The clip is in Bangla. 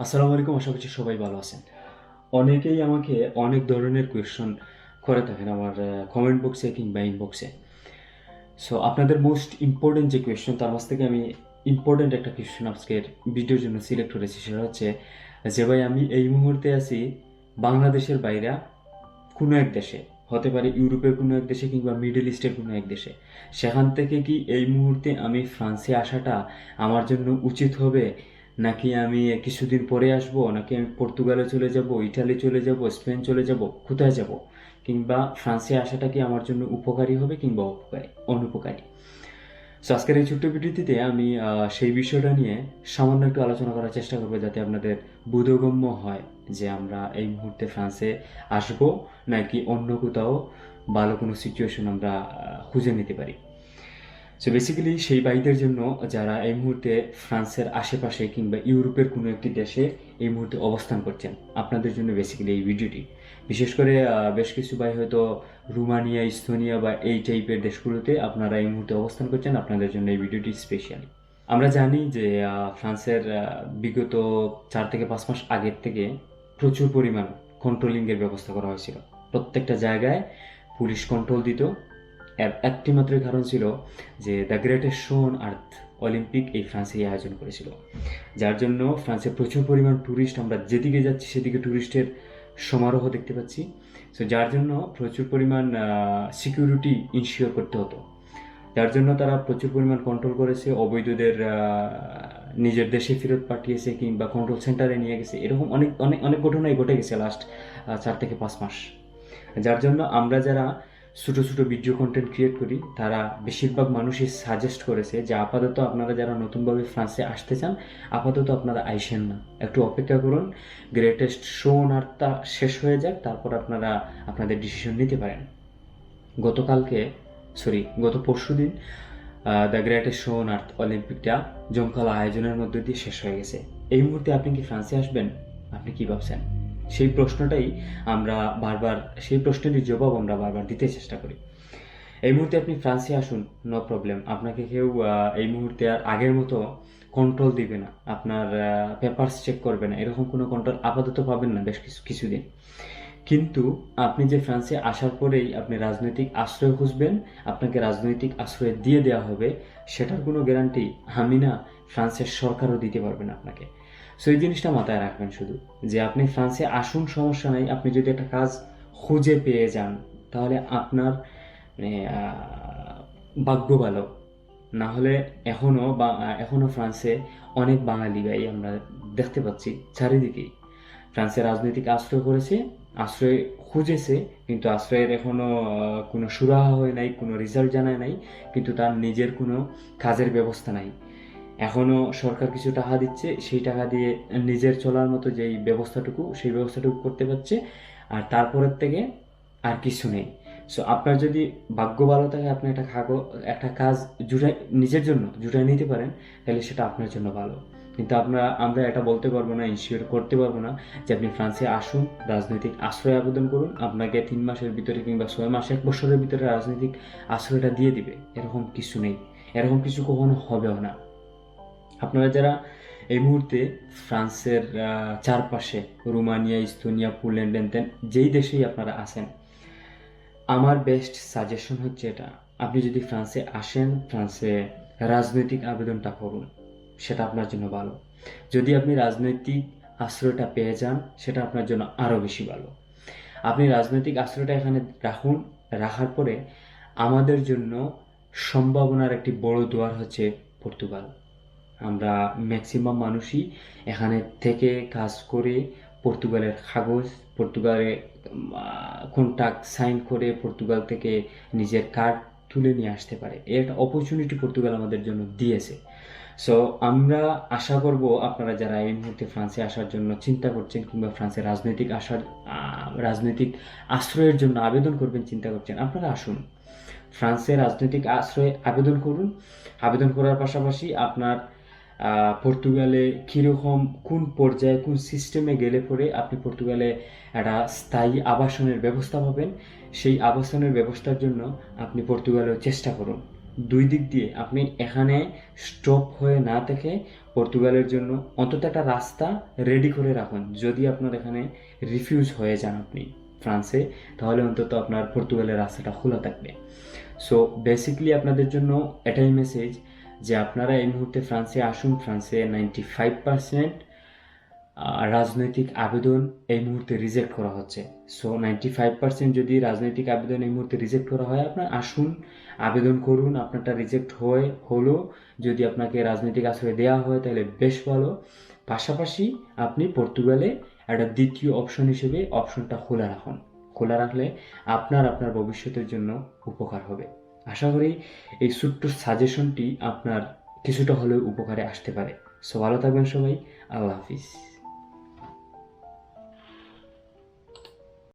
আসসালামু আলাইকুম, আশা করছি সবাই ভালো আছেন। অনেকেই আমাকে অনেক ধরনের কোয়েশ্চন করে থাকেন আমার কমেন্ট বক্সে কিংবা ইনবক্সে সো আপনাদের মোস্ট ইম্পর্টেন্ট যে কোয়েশ্চন তার মাঝ থেকে আমি ইম্পর্টেন্ট একটা কোয়েশ্চন আজকের ভিডিওর জন্য সিলেক্ট করেছি। সেটা হচ্ছে যে ভাই, আমি এই মুহূর্তে আছি বাংলাদেশের বাইরে কোনো এক দেশে, হতে পারে ইউরোপের কোনো এক দেশে কিংবা মিডল ইস্টের কোনো এক দেশে। সেখান থেকে কি এই মুহূর্তে আমি ফ্রান্সে আসাটা আমার জন্য উচিত হবে? নাকি আমি কিছুদিন পরে আসব? নাকি আমি পর্তুগালে চলে যাব, ইটালি চলে যাব, স্পেন চলে যাব, কোথায় যাব? কিংবা ফ্রান্সে আসাটা কি আমার জন্য উপকারী হবে কিংবা উপকারী অনুপকারী। সো আজকের এই ছোট্ট ভিডিওটিতে আমি সেই বিষয়টা নিয়ে সামান্য একটু আলোচনা করার চেষ্টা করব যাতে আপনাদের বোধগম্য হয় যে আমরা এই মুহূর্তে ফ্রান্সে আসব নাকি অন্য কোথাও ভালো কোনো সিচুয়েশন আমরা খুঁজে নিতে পারি। সো বেসিক্যালি সেই ভাইদের জন্য যারা এই মুহূর্তে ফ্রান্সের আশেপাশে কিংবা ইউরোপের কোনো একটি দেশে এই মুহূর্তে অবস্থান করছেন, আপনাদের জন্য বেসিক্যালি এই ভিডিওটি। বিশেষ করে বেশ কিছু ভাই হয়তো রুমানিয়া, ইস্তোনিয়া বা এই টাইপের দেশগুলোতে আপনারা এই মুহূর্তে অবস্থান করছেন, আপনাদের জন্য এই ভিডিওটি স্পেশালি আমরা জানি যে ফ্রান্সের বিগত চার থেকে পাঁচ মাস আগের থেকে প্রচুর পরিমাণ কন্ট্রোলিংয়ের ব্যবস্থা করা হয়েছিল। প্রত্যেকটা জায়গায় পুলিশ কন্ট্রোল দিত এর একটি কারণ ছিল যে দ্য গ্রেটেস্ট শোন আর্থ অলিম্পিক এই ফ্রান্সে আয়োজন করেছিল। যার জন্য ফ্রান্সে প্রচুর পরিমাণ ট্যুরিস্ট আমরা যেদিকে যাচ্ছি সেদিকে ট্যুরিস্টের সমারোহ দেখতে পাচ্ছি। সো যার জন্য প্রচুর পরিমাণ সিকিউরিটি ইনশিওর করতে হতো। যার জন্য তারা প্রচুর পরিমাণ কন্ট্রোল করেছে, অবৈধদের নিজের দেশে ফেরত পাঠিয়েছে কিংবা কন্ট্রোল সেন্টারে নিয়ে গেছে। এরকম অনেক অনেক অনেক ঘটনাই ঘটে গেছে লাস্ট চার থেকে পাঁচ মাস। যার জন্য আমরা যারা ছোটো ছোটো ভিডিও কন্টেন্ট ক্রিয়েট করি, তারা বেশিরভাগ মানুষই সাজেস্ট করেছে যে আপাতত আপনারা যারা নতুনভাবে ফ্রান্সে আসতে চান, আপাতত আপনারা আইসেন না। একটু অপেক্ষা করুন গ্রেটেস্ট শো আর্টটা শেষ হয়ে যাক, তারপর আপনারা আপনাদের ডিসিশন নিতে পারেন। গতকালকে সরি গত পরশু দিন দ্য গ্রেটেস্ট শো আর্থ অলিম্পিকটা জমকালা আয়োজনের মধ্যে দিয়ে শেষ হয়ে গেছে। এই মুহূর্তে আপনি কি ফ্রান্সে আসবেন? আপনি কি ভাবছেন? সেই প্রশ্নটাই আমরা বারবার, সেই প্রশ্নেরই জবাব আমরা বারবার দিতে চেষ্টা করি। এই মুহূর্তে আপনি ফ্রান্সে আসুন নো প্রবলেম আপনাকে কেউ এই মুহূর্তে আর আগের মতো কন্ট্রোল দিবে না। আপনার পেপারস চেক করবে না। এরকম কোনো কন্ট্রোল আপাতত পাবেন না বেশ কিছু, কিছুদিন। কিন্তু আপনি যে ফ্রান্সে আসার পরেই আপনি রাজনৈতিক আশ্রয় খুঁজবেন, আপনাকে রাজনৈতিক আশ্রয় দিয়ে দেওয়া হবে, সেটার কোনো গ্যারান্টি আমি না ফ্রান্সের সরকারও দিতে পারবে না আপনাকে। সো এই জিনিসটা মাথায় রাখবেন শুধু যে আপনি ফ্রান্সে আসুন সমস্যা নাই। আপনি যদি একটা কাজ খুঁজে পেয়ে যান তাহলে আপনার মানে, ভাগ্য ভালো। না হলে এখনও বা এখনও ফ্রান্সে অনেক বাঙালি ভাই আমরা দেখতে পাচ্ছি চারিদিকেই। ফ্রান্সে রাজনৈতিক আশ্রয় করেছে আশ্রয় খুঁজেছে কিন্তু আশ্রয়ের এখনও কোনো সুরাহা হয় নাই কোনো রেজাল্ট জানায় নাই কিন্তু তার নিজের কোনো কাজের ব্যবস্থা নাই। এখনও সরকার কিছু টাকা দিচ্ছে, সেই টাকা দিয়ে নিজের চলার মতো যেই ব্যবস্থাটুকু, সেই ব্যবস্থাটুকু করতে পারছে, আর তারপরের থেকে আর কিছু নেই। সো আপনার যদি ভাগ্য ভালো থাকে, আপনি একটা কাগজ, একটা কাজ জুটাই, নিজের জন্য জুটাই নিতে পারেন, তাহলে সেটা আপনার জন্য ভালো। কিন্তু আমরা আমরা এটা বলতে পারব না ইনশিওর করতে পারব না যে আপনি ফ্রান্সে আসুন, রাজনৈতিক আশ্রয় আবেদন করুন, আপনাকে তিন মাসের ভিতরে কিংবা ছয় মাস, এক বছরের ভিতরে রাজনৈতিক আশ্রয়টা দিয়ে দিবে। এরকম কিছু নেই। এরকম কিছু কখনো হবেও না। আপনারা যারা এই মুহূর্তে ফ্রান্সের চারপাশে রোমানিয়া, ইস্তোনিয়া, পোল্যান্ড দেন যেই দেশেই আপনারা আছেন, আমার বেস্ট সাজেশন হচ্ছে এটা। আপনি যদি ফ্রান্সে আসেন, ফ্রান্সে রাজনৈতিক আবেদনটা করুন, সেটা আপনার জন্য ভালো। যদি আপনি রাজনৈতিক আশ্রয়টা পেয়ে যান, সেটা আপনার জন্য আরও বেশি ভালো। আপনি রাজনৈতিক আশ্রয়টা এখানে রাখুন, রাখার পরে আমাদের জন্য সম্ভাবনার একটি বড় দুয়ার হচ্ছে পর্তুগাল। আমরা ম্যাক্সিমাম মানুষই এখানে থেকে কাজ করে পর্তুগালের কাগজ, পর্তুগালে কন্ট্যাক্ট সাইন করে পর্তুগাল থেকে নিজের কার্ড তুলে নিয়ে আসতে পারে। একটা অপরচুনিটি পর্তুগাল আমাদের জন্য দিয়েছে। সো আমরা আশা করব আপনারা যারা এই মুহূর্তে ফ্রান্সে আসার জন্য চিন্তা করছেন কিংবা ফ্রান্সে রাজনৈতিক আসার রাজনৈতিক আশ্রয়ের জন্য আবেদন করবেন, চিন্তা করছেন, আপনারা আসুন। ফ্রান্সে রাজনৈতিক আশ্রয়ে আবেদন করুন। আবেদন করার পাশাপাশি আপনার পর্তুগালে কীরকম কোন পর্যায়ে কোন সিস্টেমে গেলে পরে আপনি পর্তুগালে একটা স্থায়ী আবাসনের ব্যবস্থা পাবেন? সেই আবাসনের ব্যবস্থার জন্য আপনি পর্তুগালেও চেষ্টা করুন। দুই দিক দিয়ে আপনি এখানে স্টপ হয়ে না থেকে পর্তুগালের জন্য অন্তত একটা রাস্তা রেডি করে রাখুন। যদি আপনার এখানে রিফিউজ হয়ে যান আপনি ফ্রান্সে, তাহলে অন্তত আপনার পর্তুগালের রাস্তাটা খোলা থাকবে। সো বেসিকলি আপনাদের জন্য এটাই মেসেজ যে আপনারা এই মুহূর্তে ফ্রান্সে আসুন, ফ্রান্সে নাইনটি ফাইভ পার্সেন্ট রাজনৈতিক আবেদন এই মুহূর্তে রিজেক্ট করা হচ্ছে। সো নাইনটি ফাইভ পার্সেন্ট যদি রাজনৈতিক আবেদন এই মুহূর্তে রিজেক্ট করা হয়, আপনার আসুন, আবেদন করুন, আপনারটা রিজেক্ট হয়ে, হলো, যদি আপনাকে রাজনৈতিক আশ্রয় দেওয়া হয়, তাহলে বেশ ভালো। পাশাপাশি আপনি পর্তুগালে একটা দ্বিতীয় অপশন হিসেবে অপশনটা খোলা রাখুন। খোলা রাখলে আপনার আপনার ভবিষ্যতের জন্য উপকার হবে। আশা করি এই ছোট্ট সাজেশনটি আপনার কিছুটা হলেও উপকারে আসতে পারে। সো ভালো থাকবেন সবাই। আল্লাহ হাফিজ।